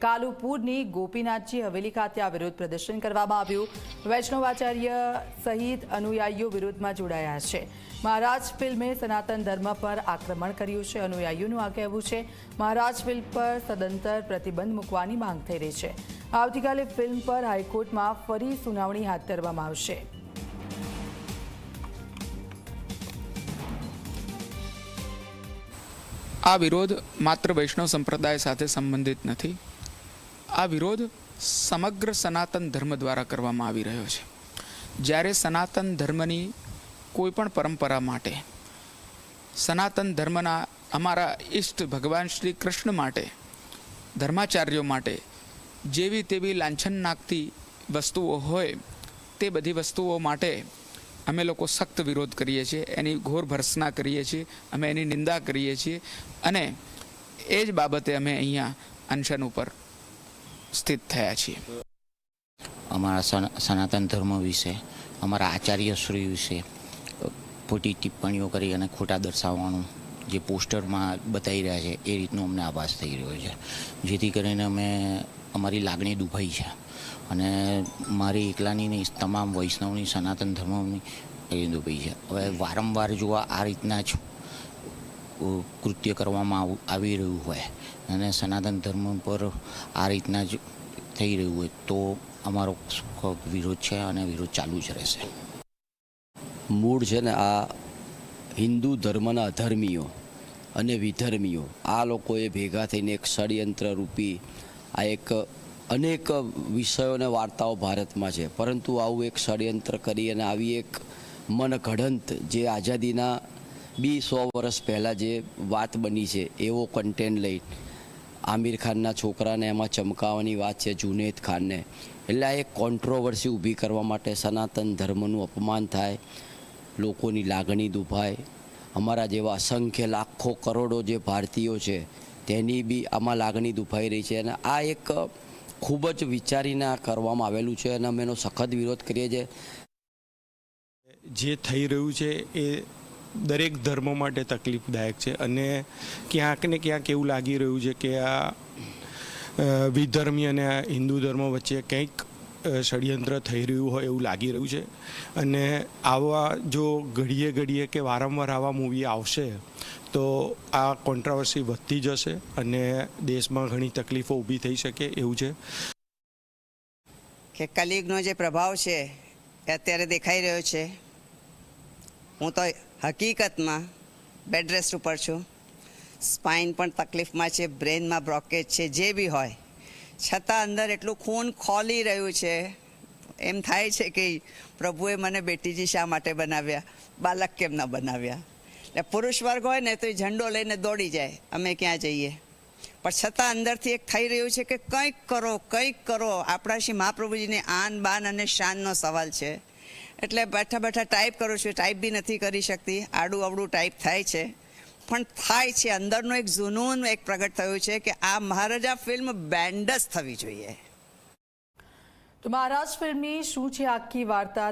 કાલુપુરની ગોપીનાથજી હવેલી ખાતે આ વિરોધ પ્રદર્શન કરવામાં આવ્યું. વૈષ્ણવાચાર્ય સહિત અનુયાયીઓ વિરોધમાં જોડાયા છે. મહારાજ ફિલ્મે સનાતન ધર્મ પર આક્રમણ કર્યું છે. અનુયાયીઓનું આ કહેવું છે, મહારાજ ફિલ્મ પર સદંતર પ્રતિબંધ મૂકવાની માંગ થઈ રહી છે. આવતીકાલે ફિલ્મ પર હાઈકોર્ટમાં ફરી સુનાવણી હાથ ધરવામાં આવશે. આ વિરોધ માત્ર વૈષ્ણવ સંપ્રદાય સાથે સંબંધિત નથી. આ વિરોધ સમગ્ર સનાતન ધર્મ દ્વારા કરવામાં આવી રહ્યો છે. જ્યારે સનાતન ધર્મની કોઈ પણ પરંપરા માટે, સનાતન ધર્મના અમારા ઈષ્ટ ભગવાન શ્રી કૃષ્ણ માટે, ધર્માચાર્યો માટે જેવી તેવી લાંછન નાખતી વસ્તુઓ હોય, તે બધી વસ્તુઓ માટે અમે લોકો સખ્ત વિરોધ કરીએ છીએ, એની ઘોર ભર્સના કરીએ છીએ, અમે એની નિંદા કરીએ છીએ અને એ જ બાબતે અમે અહીંયા અનશન ઉપર સ્થિત થયા છીએ. અમારા સન- સનાતન ધર્મ વિશે, અમારા આચાર્યશ્રી વિશે ખોટી ટિપ્પણીઓ કરી અને ખોટા દર્શાવવાનું જે પોસ્ટરમાં બતાવી રહ્યા છે, એ રીતનો અમને આભાસ થઈ રહ્યો છે. જેથી કરીને અમે અમારી લાગણી દુભાઈ છે. અને મારી એકલાની નહીં, તમામ વૈષ્ણવની, સનાતન ધર્મની એ દુભાઈ છે. હવે વારંવાર જો આ રીતના જ કૃત્ય કરવામાં આવ- રહ્યું હોય અને સનાતન ધર્મ પર આ રીતના જ થઈ રહ્યું હોય તો અમારો વિરોધ છે અને વિરોધ ચાલુ જ રહેશે. મૂળ છે ને આ હિન્દુ ધર્મના અધર્મીઓ અને વિધર્મીઓ, આ લોકોએ ભેગા થઈને એક ષડયંત્ર રૂપી આ એક અનેક વિષયો અને વાર્તાઓ ભારતમાં છે. પરંતુ આવું એક ષડયંત્ર કરી અને આવી એક મનઘડંત જે આઝાદીના બી સો વર્ષ પહેલાં જે વાત બની છે, એવો કન્ટેન્ટ લઈ. આમિર ખાનના છોકરાને એમાં ચમકાવવાની વાત છે જુનેદ ખાનને. એટલે આ એક કોન્ટ્રોવર્સી ઊભી કરવા માટે સનાતન ધર્મનું અપમાન થાય, લોકોની લાગણી દુભાય. અમારા જેવા અસંખ્ય લાખો કરોડો જે ભારતીયો છે, તેની બી આમાં લાગણી દુભાઈ રહી છે. અને આ એક ખૂબ જ વિચારીને કરવામાં આવેલું છે અને અમે એનો સખત વિરોધ કરીએ છીએ. જે થઈ રહ્યું છે એ દરેક ધર્મો માટે તકલીફદાયક છે અને ક્યાંક ને ક્યાંક એવું લાગી રહ્યું છે કે આ વિધર્મી અને હિન્દુ ધર્મ વચ્ચે કંઈક ષડયંત્ર થઈ રહ્યું હોય એવું લાગી રહ્યું છે. અને આવા જો ઘડીએ ઘડીએ કે વારંવાર આવા મૂવી આવશે, તો આ કોન્ટ્રાવર્સી વધતી જશે અને દેશમાં ઘણી તકલીફો ઊભી થઈ શકે એવું છે. કે કલિગનો જે પ્રભાવ છે એ અત્યારે દેખાઈ રહ્યો છે. હું તો હકીકતમાં બેડ રેસ્ટ ઉપર છું. સ્પાઇન પણ તકલીફમાં છે, બ્રેનમાં બ્રોકેજ છે, જે બી હોય. છતાં અંદર એટલું ખૂન ખોલી રહ્યું છે. એમ થાય છે કે પ્રભુએ મને બેટીજી શા માટે બનાવ્યા? બાલક કેમ ન બનાવ્યા? એટલે પુરુષ વર્ગ હોય ને તો એ ઝંડો લઈને દોડી જાય. અમે ક્યાં જઈએ? પણ છતાં અંદરથી એક થઈ રહ્યું છે કે કંઈક કરો કંઈક કરો. આપણા શ્રી મહાપ્રભુજીની આન બાન અને શાનનો સવાલ છે. એટલે બેઠા બેઠા ટાઈપ કરું છું ટાઈપ બી નથી કરી શકતી, આડું અવડું ટાઈપ થાય છે. પણ થાય છે, અંદરનું એક જુનૂન એક પ્રગટ થયું છે કે આ મહારાજા ફિલ્મ બેન્ડસ થવી જોઈએ. તો મહારાજ ફિલ્મની શું છે આખી વાર્તા